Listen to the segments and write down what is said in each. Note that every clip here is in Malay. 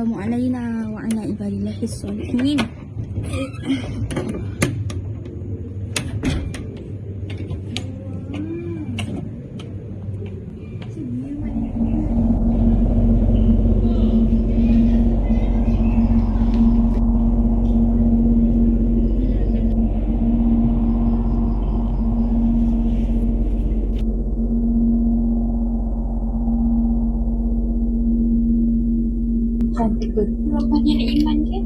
والسلام علينا وعلى عباد الله الصالحين. Betul rumahnya Nek Iman ke?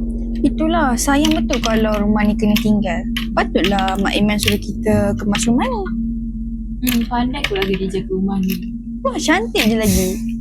Itulah, sayang betul kalau rumah ni kena tinggal. Patutlah Mak Iman suruh kita kemas rumah ni. Hmm, pandai pula dia jaga rumah ni. Wah, cantik je lagi.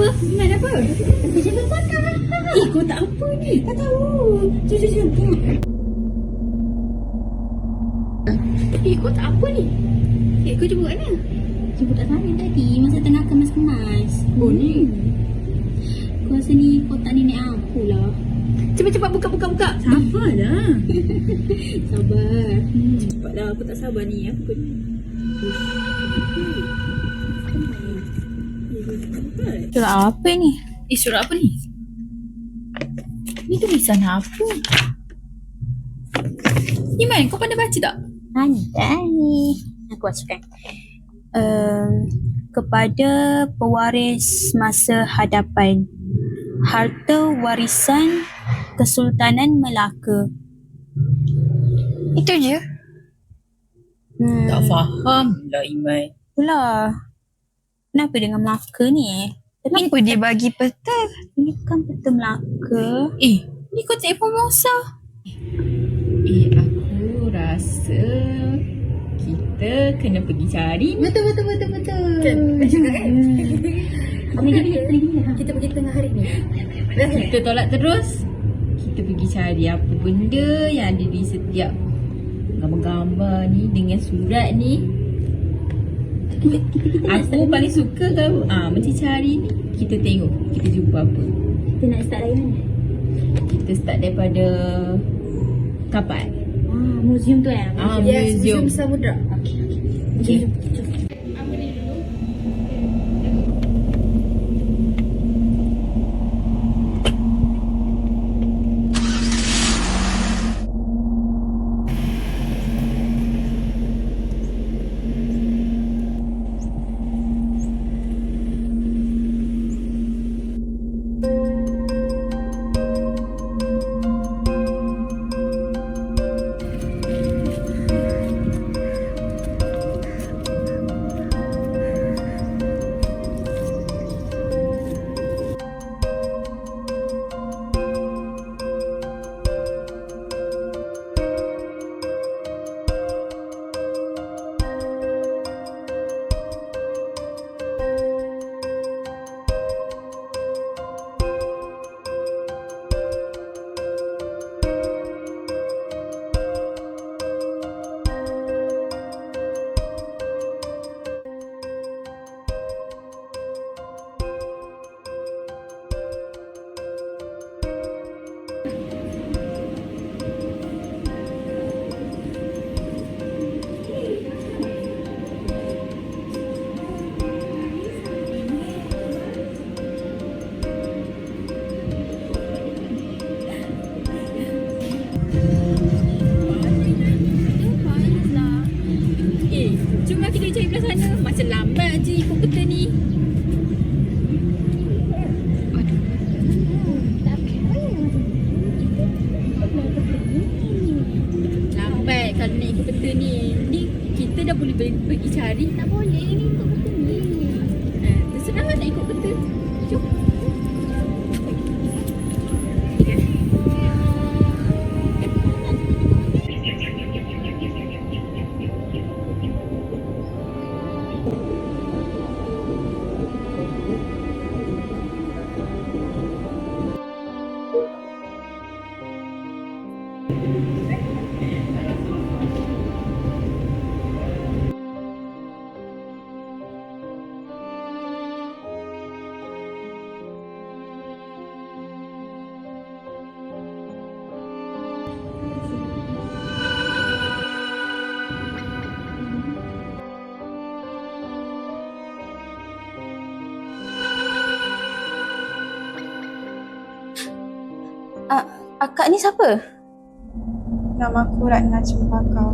Hai, Iman apa? Aku jangan makan. Eh, kau tak apa ni? Tak tahu. Jom, jom, jom. Tengok. Eh, kau tak apa ni? Eh, kau kat mana? Jemput tak sana tadi, masa tengah kemas-kemas. Oh, ni. Aku rasa ni kotak nenek aku lah. Cepat-cepat buka, buka, buka. Sabarlah. Sabar. Hmm, cepatlah. Aku tak sabar ni. Aku kena... Surat apa ni? Eh, surat apa ni? Ni tulisan apa? Iman, kau pandai baca tak? Pandai. Aku bacakan. Uh, kepada pewaris masa hadapan. Harta warisan Kesultanan Melaka. Itu je. Hmm. Tak faham lah Iman. Pula. Kenapa dengan Melaka ni? Kenapa dia bagi peta? Ini kan peta Melaka. Eh, ni kau telefon Musa. Eh, aku rasa kita kena pergi cari. Betul, betul, betul, betul. Kan? Cakap kan? Tengah gini. Kita pergi tengah hari ni. Kita tolak terus. Kita pergi cari apa benda yang ada di setiap gambar-gambar ni dengan surat ni. Aku paling suka kau ah macam cari ni. Kita tengok kita jumpa apa. Kita nak start dari mana? Kita start daripada kapal. Ah, museum tu eh? Ah, museum. Samudra. Okey, okey. Okey. Jom, Akak ni siapa? Nama aku Ratna Cempaka.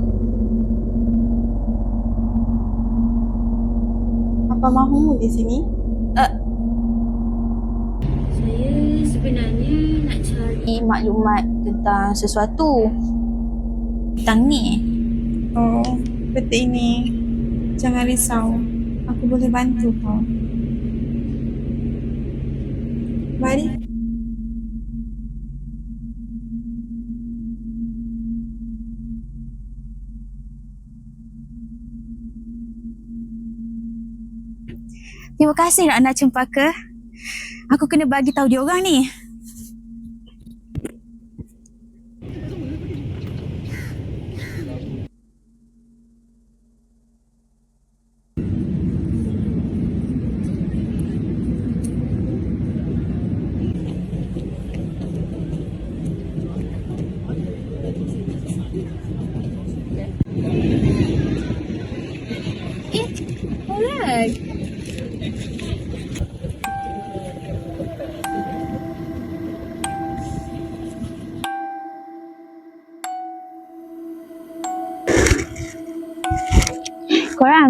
Apa mahumu di sini? Saya sebenarnya nak cari maklumat tentang sesuatu. Tentang ni. Oh, peta ini. Jangan risau. Aku boleh bantu kau. Mari. Terima kasih Rakna Cempaka. Aku kena bagi tahu dia orang ni.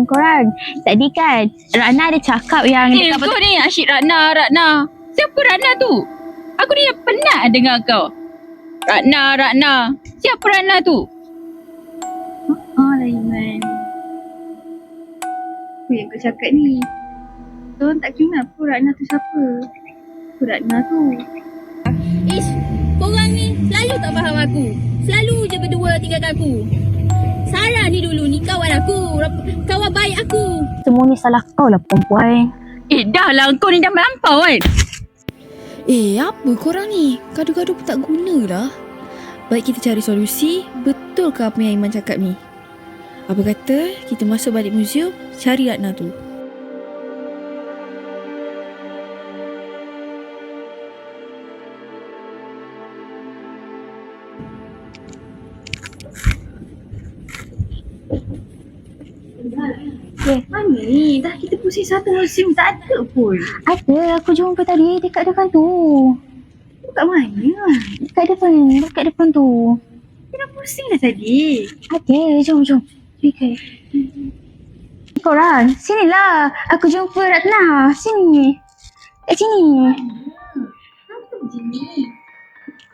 Korang. Tadi kan Rakna ada cakap yang Eh, kau ni asyik Ratna, Ratna. Siapa Ratna tu? Aku ni dah penat dengar kau. Ratna, Ratna. Siapa Ratna tu? Oh, Laiman. Apa yang kau cakap ni? Tuan tak kenal pun Rakna tu siapa. Apa Rakna tu? Ish, korang ni selalu tak faham aku. Selalu je berdua tinggalkan aku. Sarah ni dulu ni kawan aku. Kawan baik aku. Semua ni salah kau lah perempuan. Eh, dah lah. Kau ni dah melampau kan? Eh, apa korang ni? Gaduh-gaduh pun tak guna lah. Baik kita cari solusi, betul ke apa yang Iman cakap ni? Apa kata kita masuk balik muzium, cari Ratna tu. Pusing satu musim tak ada pun. Ada, aku jumpa tadi dekat depan tu. Dekat mana? Dekat depan, dekat depan tu. Kita pusing dah tadi. Ada, jom, jom. Pergi Korang, sinilah. Aku jumpa Ratna. Sini. Kat sini.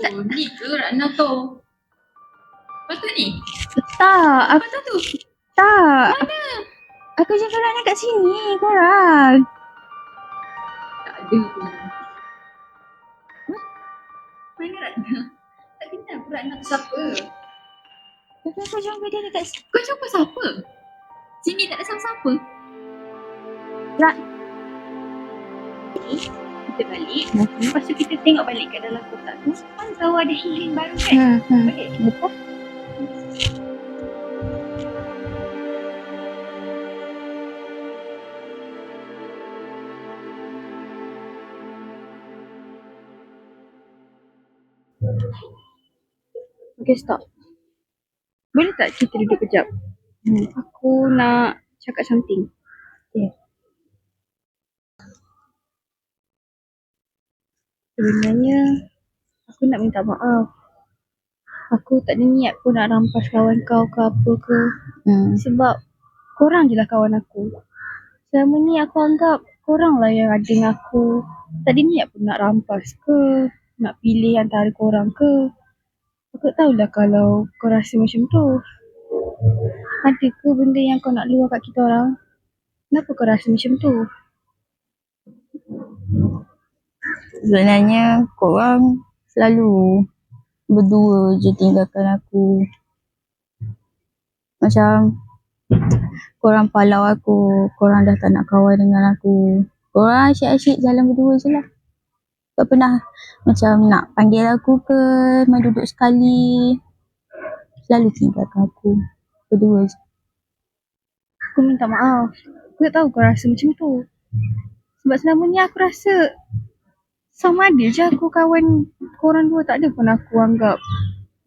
Oh, ni ke Ratna tu? Lepas tu ni? Tak, Lepas tu? tak. Mana? Aku jumpa Ratna kat sini, korang. Tak ada pun. Mana Ratna? Tak kenal pun Ratna tu siapa? Tapi aku jumpa dia dekat sini. Kau jumpa siapa? Sini tak ada siapa-siapa. Kita balik. Lepas tu kita tengok balik kat dalam kotak tu. Kan tahu ada healing baru kan? Hmm, hmm. Balik. Betul. Okay, stop. Boleh tak kita duduk kejap? Hmm. Aku nak cakap something. Okay. Sebenarnya, aku nak minta maaf. Aku tak ada niat pun nak rampas kawan kau ke apa ke. Hmm. Sebab korang je lah kawan aku. Selama ni aku anggap korang lah yang ada dengan aku. Tak ada niat pun nak rampas ke. Nak pilih antara korang ke. Aku tak tahulah kalau kau rasa macam tu. Ada ke benda yang kau nak luar kat kita orang? Kenapa kau rasa macam tu? Sebenarnya korang selalu berdua je tinggalkan aku. Macam korang palau aku, korang dah tak nak kawan dengan aku. Korang asyik-asyik jalan berdua je lah. Tak pernah macam nak panggil aku ke, main duduk sekali. Selalu tinggalkan aku. Berdua je. Aku minta maaf. Aku tak tahu kau rasa macam tu. Sebab selama ni aku rasa sama ada je aku kawan korang dua. Tak ada pun aku anggap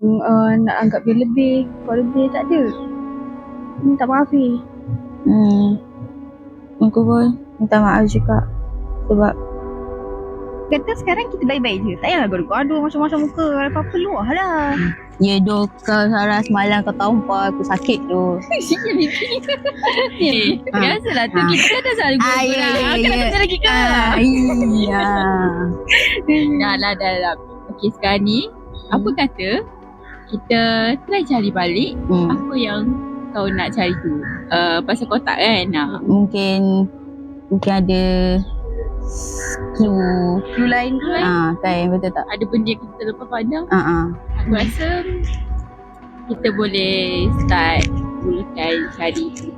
uh, nak anggap dia lebih, kau lebih. Tak ada. Minta maaf eh. Hmm. Aku pun minta maaf juga. Sebab Kata sekarang kita baik-baik je. Tak payahlah gaduh-gaduh macam-macam muka. Apa-apa luar lah. Ya doh kau Sarah semalam kau tampar aku sakit tu. Eh, Ah. biasalah tu Ah. kita kan dah selalu Ah, berbual ya, lah. ya, Kan ya. aku lagi ke? Ah, iya. Dah lah, dah lah. Okay, sekarang ni, apa kata kita try cari balik Hmm. apa yang kau nak cari tu. Uh, pasal kotak kan? Mungkin mungkin ada clue. Clue lain tu eh. Ah, kan betul tak? Ada benda yang kita lepas pandang. Ah ah. Aku rasa kita boleh start mulakan cari tu.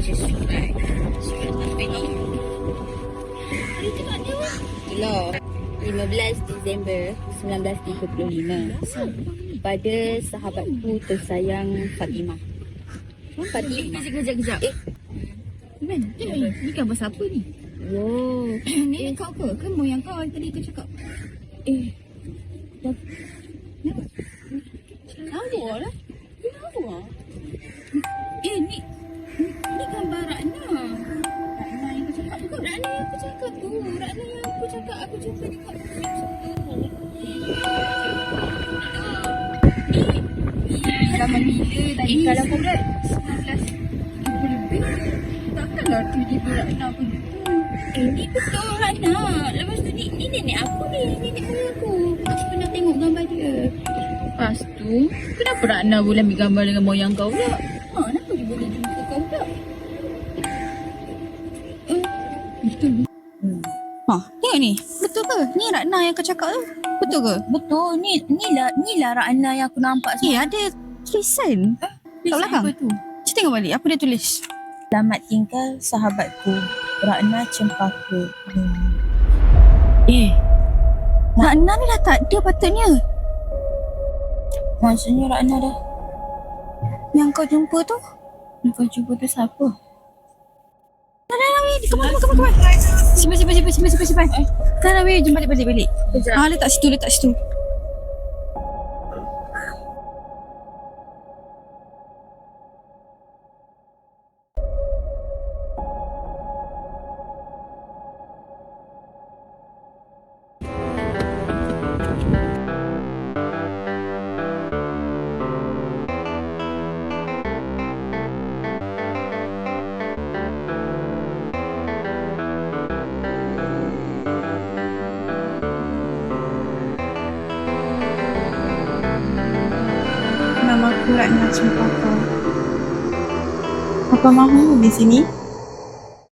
Hello. 15 Disember 1935 pada sahabatku tersayang Fatimah. Fatimah. Kejap, kejap, kejap. Eh. Man, ni, ni kan pasal apa ni? Wow. Ni kau ke? Ke moyang kau tadi kau cakap? Eh. Lawa aku jumpa dekat Zaman bila tadi kalau kau dah 19 lebih takkanlah tu dia Ratna aku Eh ni betul Ratna Lepas tu ni, ni nenek aku ni Nenek moyang aku Aku pernah tengok gambar dia Lepas tu, kenapa Ratna boleh ambil gambar dengan moyang kau pula? Ha, kenapa dia boleh jumpa kau pula? Ha, tengok ni. Betul ke? Ni Ratna yang kau cakap tu. Betul ke? Betul ni ni lah ni lah Rana yang aku nampak Eh, ada tulisan. Kat belakang. Apa tu? Cuba tengok balik. Apa dia tulis? Selamat tinggal sahabatku Rana Cempaka. Eh. Ratna ni dah tak ada patutnya. Maksudnya Rana dah Yang kau jumpa tu. kau jumpa tu siapa? Come on, come on, come on. Simpan, simpan, simpan, simpan, simpan, dah, weh. Jom balik, balik, balik. Ah, letak situ, letak situ. Nama aku Ratna Cempaka. Apa mahu di sini?